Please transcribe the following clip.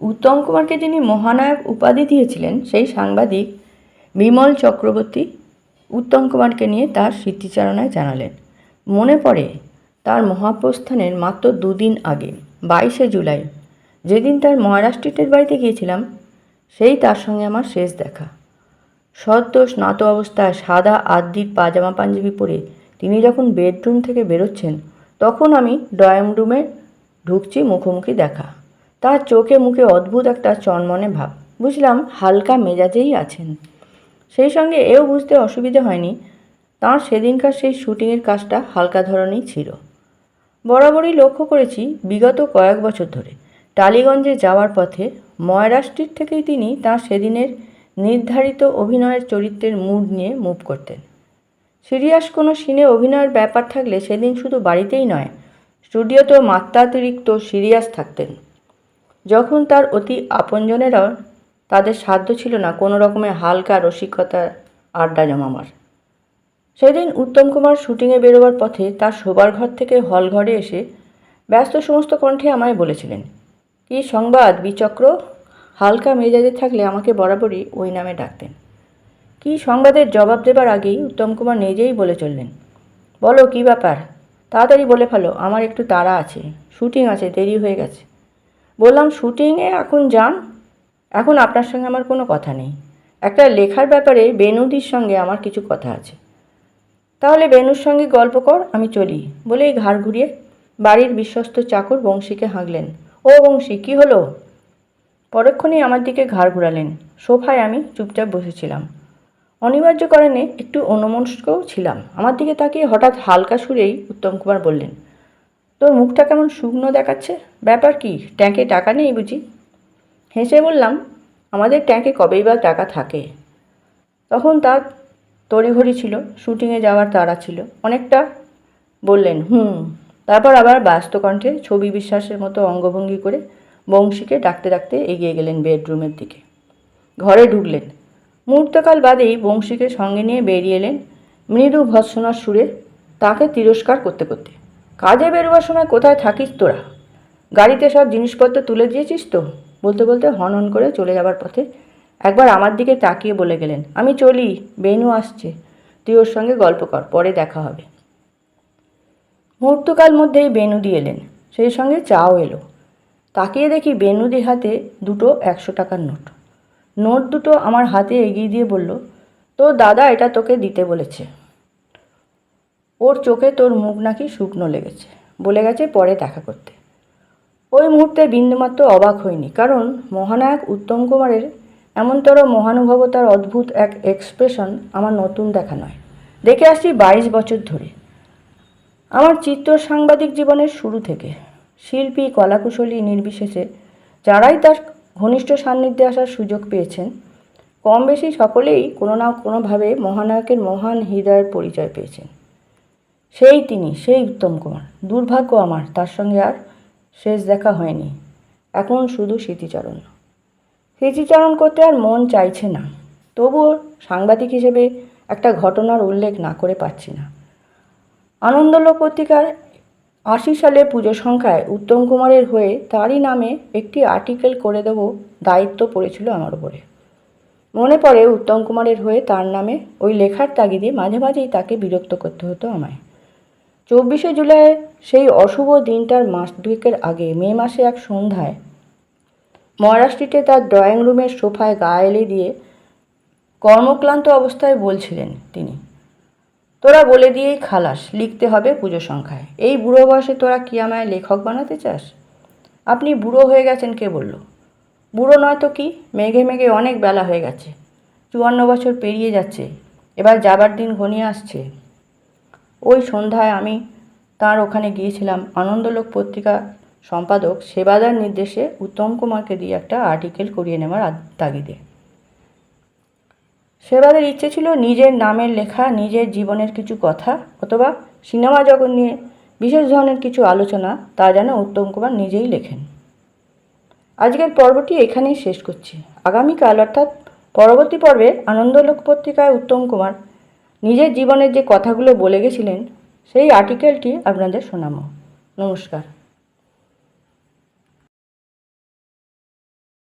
উত্তম কুমারকে যিনি মহানায়ক উপাধি দিয়েছিলেন, সেই সাংবাদিক বিমল চক্রবর্তী উত্তম কুমারকে নিয়ে তার স্মৃতিচারণায় জানালেন। মনে পড়ে তার মহাপ্রস্থানের মাত্র দুদিন আগে, বাইশে জুলাই। যেদিন তার মহারাষ্ট্রিটের বাড়িতে গিয়েছিলাম, সেই তার সঙ্গে আমার শেষ দেখা। সদ্য স্নাত অবস্থায় সাদা আদ্যির পাজামা পাঞ্জাবি পরে তিনি যখন বেডরুম থেকে বেরোচ্ছেন, তখন আমি ড্রয়িং রুমে ঢুকছি মুখোমুখি দেখা। তার চোখে মুখে অদ্ভুত একটা চনমনে ভাব। বুঝলাম হালকা মেজাজেই আছেন। সেই সঙ্গে এও বুঝতে অসুবিধে হয়নি, তাঁর সেদিনকার সেই শুটিংয়ের কাজটা হালকা ধরনেরই ছিল। বরাবরই লক্ষ্য করেছি বিগত কয়েক বছর ধরে। টালিগঞ্জে যাওয়ার পথে ময়রা স্ট্রিট থেকেই তিনি তাঁর সেদিনের নির্ধারিত অভিনয়ের চরিত্রের মুড নিয়ে মুভ করতেন। সিরিয়াস কোনো সিনে অভিনয়ের ব্যাপার থাকলে সেদিন শুধু বাড়িতেই নয়, স্টুডিওতেও মাত্রাতিরিক্ত সিরিয়াস থাকতেন। যখন তার অতি আপনজনেরাও তাদের সাধ্য ছিল না, কোনো রকমের হালকা রসিকতার আড্ডা জমাবার। সেদিন উত্তম কুমার শুটিংয়ে বেরোবার পথে তার শোবার ঘর থেকে হল ঘরে এসে ব্যস্ত সমস্ত কণ্ঠে আমায় বলেছিলেন, কী সংবাদ বিচক্র? হালকা মেজাজে থাকলে আমাকে বরাবরই ওই নামে ডাকতেন। কী সংবাদের জবাব দেবার আগেই উত্তম কুমার নিজেই বলে চললেন, বলো কী ব্যাপার? তাড়াতাড়ি বলে ফেলো, আমার একটু তাড়া আছে, শুটিং আছে, দেরি হয়ে গেছে। বললাম, শুটিংয়ে এখন যান। এখন আপনার সঙ্গে আমার কোনো কথা নেই। একটা লেখার ব্যাপারে বেনুদির সঙ্গে আমার কিছু কথা আছে। তাহলে বেনুর সঙ্গে গল্প কর, আমি চলি। বলেই ঘাড় ঘুরিয়ে বাড়ির বিশ্বস্ত চাকর বংশীকে হাঁকলেন। ও বংশী, কী হলো? পরক্ষণেই আমার দিকে ঘাড় ঘুরালেন। সোফায় আমি চুপচাপ বসেছিলাম। অনিবার্য কারণে একটু অন্যমনস্কও ছিলাম। আমার দিকে তাকিয়ে হঠাৎ হালকা সুরেই উত্তম কুমার বললেন তোর মুখটা কেমন শুকনো দেখাচ্ছে? ব্যাপার কি? ট্যাঙ্কে টাকা নেই বুঝি? হেসে বললাম, আমাদের ট্যাঙ্কে কবেই বা টাকা থাকে। তখন তার তড়িঘড়ি ছিল, শুটিংয়ে যাওয়ার তাড়া ছিল। অনেকটা বললেন, হুম। তারপর আবার ব্যস্ত কণ্ঠে ছবি বিশ্বাসের মতো অঙ্গভঙ্গি করে বংশীকে ডাকতে ডাকতে এগিয়ে গেলেন বেডরুমের দিকে। ঘরে ঢুকলেন। মুহূর্তকাল বাদেই বংশীকে সঙ্গে নিয়ে বেরিয়ে এলেন মৃদু ভৎসনার সুরে তাকে তিরস্কার করতে করতে। কাজে বেরোবার সময় কোথায় থাকিস তোরা? গাড়িতে সব জিনিসপত্র তুলে দিয়েছিস তো? বলতে বলতে হন হন করে চলে যাবার পথে একবার আমার দিকে তাকিয়ে বলে গেলেন, আমি চলি, বেনু আসছে। তুই ওর সঙ্গে গল্প কর, পরে দেখা হবে। মুহূর্তকাল মধ্যেই বেনুদি এলেন। সেই সঙ্গে চাও এলো। তাকিয়ে দেখি বেনুদির হাতে দুটো একশো টাকার নোট। নোট দুটো আমার হাতে এগিয়ে দিয়ে বলল তো দাদা এটা তোকে দিতে বলেছে। ওর চোখে তোর মুখ নাকি শুকনো লেগেছে। বলে গেছে পরে দেখা করতে। ওই মুহূর্তে বিন্দুমাত্র অবাক হয়নি, কারণ মহানায়ক উত্তম কুমারের এমনতর মহানুভবতার অদ্ভুত এক এক্সপ্রেশন আমার নতুন দেখা নয়। দেখে আসছি বাইশ বছর ধরে। আমার চিত্র সাংবাদিক জীবনের শুরু থেকে। শিল্পী, কলাকুশলী, নির্বিশেষে যারাই তার ঘনিষ্ঠ সান্নিধ্যে আসার সুযোগ পেয়েছেন কম বেশি সকলেই কোনো না কোনোভাবে মহানায়কের মহান হৃদয়ের পরিচয় পেয়েছেন। সেই তিনি, সেই উত্তম কুমার। দুর্ভাগ্য আমার, তার সঙ্গে আর শেষ দেখা হয়নি। এখন শুধু স্মৃতিচারণ। স্মৃতিচারণ করতে আর মন চাইছে না। তবুও সাংবাদিক হিসেবে একটা ঘটনার উল্লেখ না করে পাচ্ছি না। আনন্দলোক পত্রিকার আশি সালে পুজো সংখ্যায় উত্তম কুমারের হয়ে তারই নামে একটি আর্টিকেল করে দেব দায়িত্ব পড়েছিল আমার উপরে। মনে পড়ে উত্তম কুমারের হয়ে তার নামে ওই লেখার তাগিদে মাঝে মাঝেই তাকে বিরক্ত করতে হতো আমায়। চব্বিশে জুলাইয়ের সেই অশুভ দিনটার মাস দুয়েকের আগে, মে মাসে এক সন্ধ্যায়। ময়রা স্ট্রিটে তার ড্রয়িং রুমের সোফায় গা এলে দিয়ে কর্মক্লান্ত অবস্থায় বলছিলেন তিনি, তোরা বলে দিয়েই খালাস, লিখতে হবে পুজো সংখ্যায়। এই বুড়ো বয়সে তোরা কি আমায় লেখক বানাতে চাস? আপনি বুড়ো হয়ে গেছেন কে বলল? বুড়ো নয় তো কি? মেঘে মেঘে অনেক বেলা হয়ে গেছে। চুয়ান্ন বছর পেরিয়ে যাচ্ছে। এবার যাবার দিন ঘনিয়ে আসছে। ওই সন্ধ্যায় আমি তার ওখানে গিয়েছিলাম। আনন্দলোক পত্রিকা সম্পাদক সেবাদার নির্দেশে উত্তম কুমারকে দিয়ে একটা আর্টিকেল করিয়ে নেওয়ার তাগিদে। সেবাদের ইচ্ছে ছিল নিজের নামের লেখা, নিজের জীবনের কিছু কথা অথবা সিনেমা জগৎ নিয়ে বিশেষ ধরনের কিছু আলোচনা তা যেন উত্তম কুমার নিজেই লেখেন। আজকের পর্বটি এখানেই শেষ করছি। আগামীকাল অর্থাৎ পরবর্তী পর্বে আনন্দলোক পত্রিকায় উত্তম কুমার নিজের জীবনের যে কথাগুলো বলে গেছিলেন সেই আর্টিকেলটি আপনাদের শোনাবো। নমস্কার।